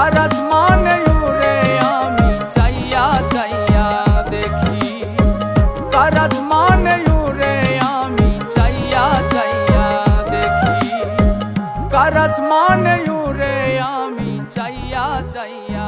सारस मान उड़े आमी जैया जैया देखी करस मान उड़े आमी जैया जैया देखी करस मान उड़े आमी जैया जैया